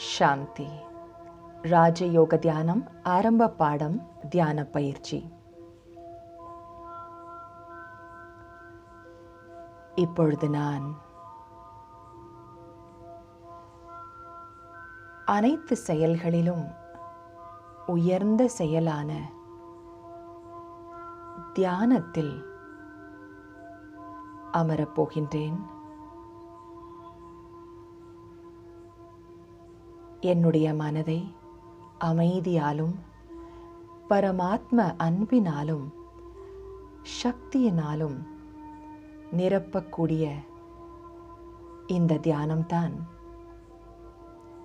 சாந்தி ராஜயோக தியானம் ஆரம்ப பாடம் தியான பயிற்சி. இப்பொழுது நான் அனைத்து செயல்களிலும் உயர்ந்த செயலான தியானத்தில் அமரப்போகின்றேன் என்னுடைய மனதை அமைதியாலும் பரமாத்ம அன்பினாலும் சக்தியினாலும் நிரப்பக்கூடிய இந்த தியானம்தான்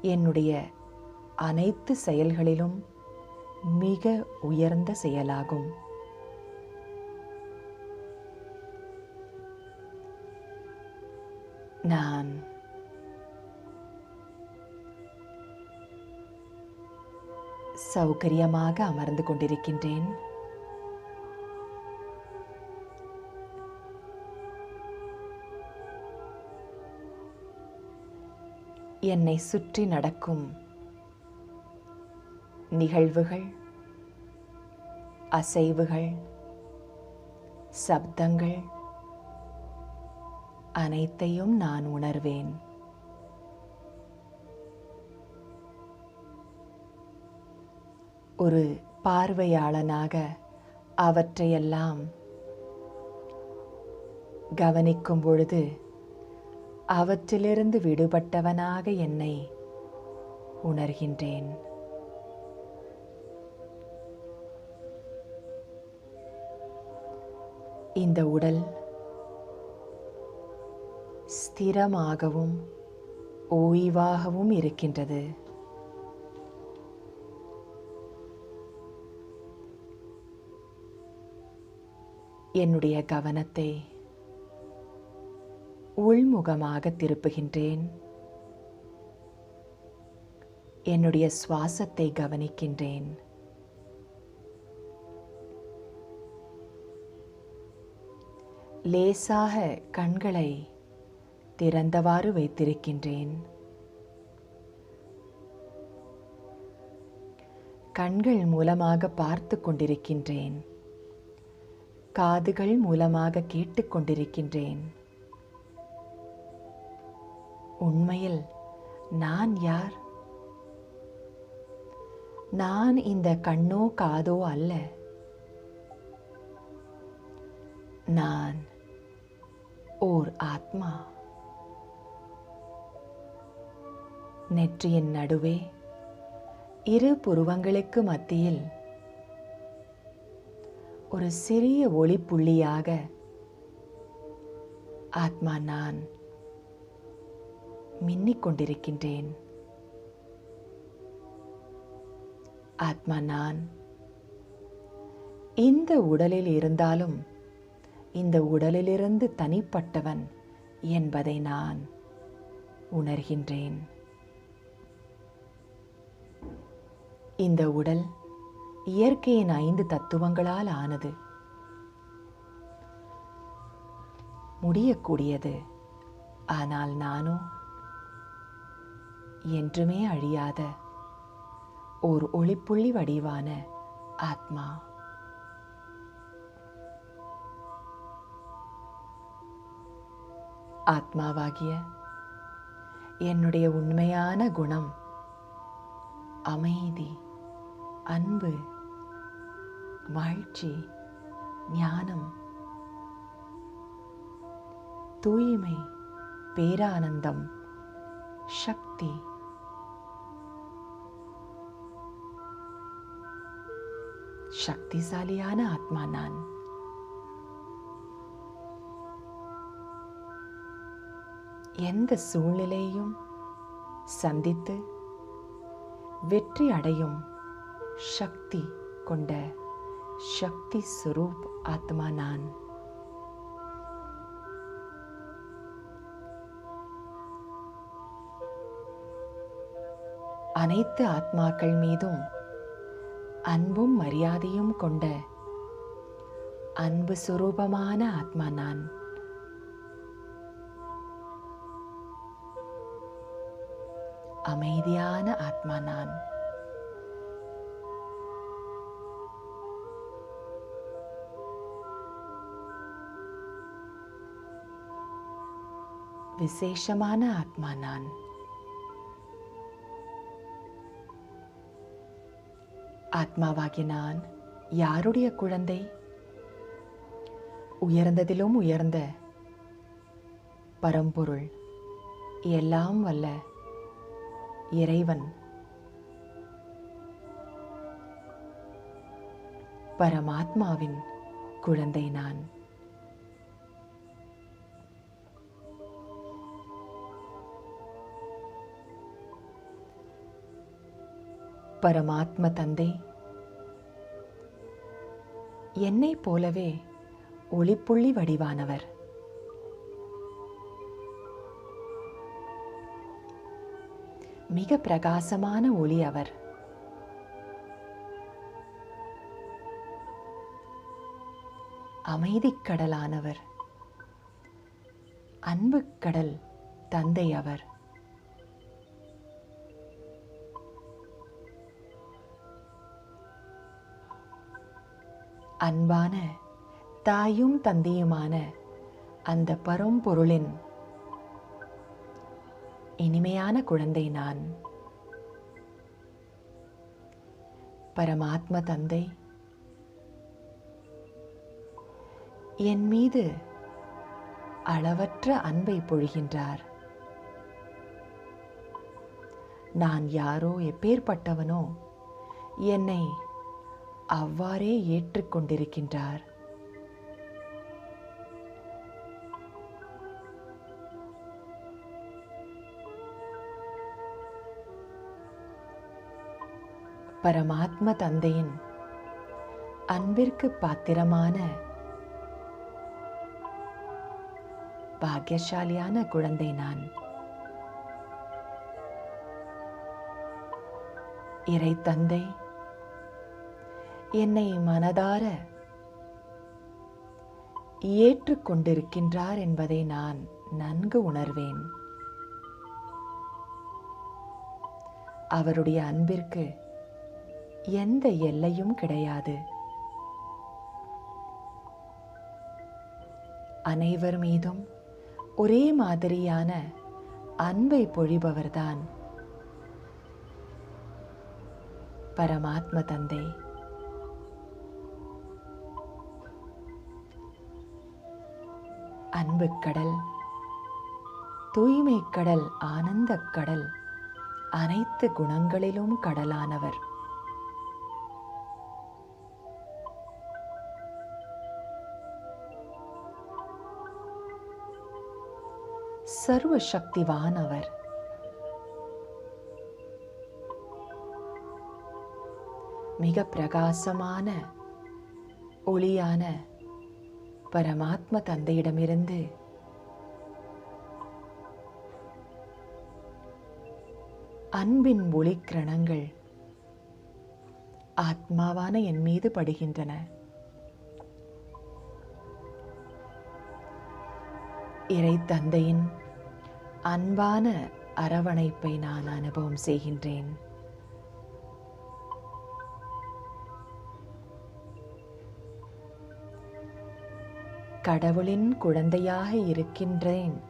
என்னுடைய அனைத்து செயல்களிலும் மிக உயர்ந்த செயலாகும். நான் சௌகரியமாக அமர்ந்து கொண்டிருக்கின்றேன். என்னை சுற்றி நடக்கும் நிகழ்வுகள் அசைவுகள் சப்தங்கள் அனைத்தையும் நான் உணர்வேன். ஒரு பார்வையாளனாக அவற்றையெல்லாம் கவனிக்கும் பொழுது அவற்றிலிருந்து விடுபட்டவனாக என்னை உணர்கின்றேன். இந்த உடல் ஸ்திரமாகவும் ஓய்வாகவும் இருக்கின்றது. என்னுடைய கவனத்தை உள்முகமாக திருப்புகின்றேன். என்னுடைய சுவாசத்தை கவனிக்கின்றேன். லேசாக கண்களை திறந்தவாறு வைத்திருக்கின்றேன். கண்கள் மூலமாக பார்த்து கொண்டிருக்கின்றேன். காதுகள் மூலமாக கேட்டுக்கொண்டிருக்கின்றேன். உண்மையில் நான் யார்? நான் இந்த கண்ணோ காதோ அல்ல. நான் ஓர் ஆத்மா. நெற்றியின் நடுவே இரு புருவங்களுக்கு மத்தியில் ஒரு சிறிய ஒளி புள்ளியாக. ஆத்மா நான் மின்னிக் கொண்டிருக்கின்றேன். ஆத்மா நான் இந்த உடலில் இருந்தாலும் இந்த உடலிலிருந்து தனிப்பட்டவன் என்பதை நான் உணர்கின்றேன். இந்த உடல் இயற்கையின் ஐந்து தத்துவங்களால் ஆனது. முடியக்கூடியது. ஆனால் நானோ என்றுமே அழியாத ஓர் ஒளிப்புள்ளி வடிவான ஆத்மா. ஆத்மாவாகிய என்னுடைய உண்மையான குணம் அமைதி அன்பு வாழ்ச்சி ஞானம் தூய்மை பேரானந்தம் சக்தி. சக்திசாலியான ஆத்மா நான். எந்த சூழ்நிலையும் சந்தித்து வெற்றி அடையும் சக்தி கொண்ட சக்தி சுரூப் ஆத்மா நான் அனைத்து ஆத்மாக்கள் மீதும் அன்பும் மரியாதையும் கொண்ட அன்பு சுரூபமான ஆத்மா நான் அமைதியான ஆத்மா நான் விசேஷமான ஆத்மா நான். ஆத்மாவாகிய நான் யாருடைய குழந்தை? உயர்ந்ததிலும் உயர்ந்த பரம்பொருள் எல்லாம் வல்ல இறைவன். பரமாத்மாவின் குழந்தை நான். பரமாத்ம தந்தை. என்னை போலவே ஒளிப்புள்ளி வடிவானவர். மிக பிரகாசமான ஒளி அவர். அமைதிக் கடலானவர். அன்புக் கடல் தந்தை அவர். அன்பான தாயும் தந்தையுமான அந்த பரம்பொருளின் இனிமையான குழந்தை நான். பரமாத்ம தந்தை. என் மீது அளவற்ற அன்பை பொழிகின்றார். நான் யாரோ எப்பேற்பட்டவனோ என்னை அவ்வாறே ஏற்றுக்கொண்டிருக்கின்றார். பரமாத்ம தந்தையின் அன்பிற்கு பாத்திரமான பாக்கியசாலியான குழந்தை நான். இறை தந்தை என்னை மனதார ஏற்றுக்கொண்டிருக்கின்றார் என்பதை நான் நன்கு உணர்வேன். அவருடைய அன்பிற்கு எந்த எல்லையும் கிடையாது. அனைவர் மீதும் ஒரே மாதிரியான அன்பை பொழிபவர்தான் பரமாத்ம தந்தை. அன்பு கடல் தூய்மை கடல் ஆனந்த கடல் அனைத்து குணங்களிலும் கடலானவர். சர்வ சக்திவான் அவர் மிக பிரகாசமான ஒளியான பரமாத்ம தந்தையிடமிருந்து. அன்பின் ஒளிக்கிரணங்கள் ஆத்மாவான என் மீது படுகின்றன. இறை தந்தையின் அன்பான அரவணைப்பை நான் அனுபவம் செய்கின்றேன். கடவுளின் குழந்தையாக இருக்கின்றேன்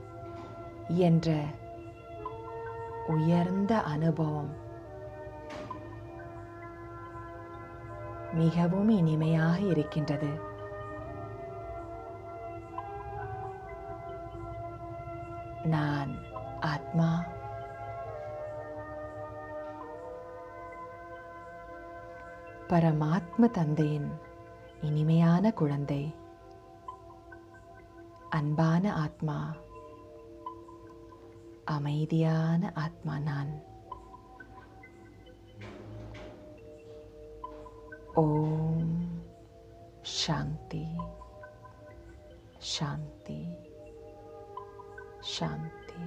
என்ற உயர்ந்த அனுபவம். மிகவும் இனிமையாக இருக்கின்றது. நான் ஆத்மா. பரமாத்ம தந்தையின் இனிமையான குழந்தை. அன்பான ஆத்மா அமைதியான ஆத்மா நான் ஓம் சாந்தி சாந்தி சாந்தி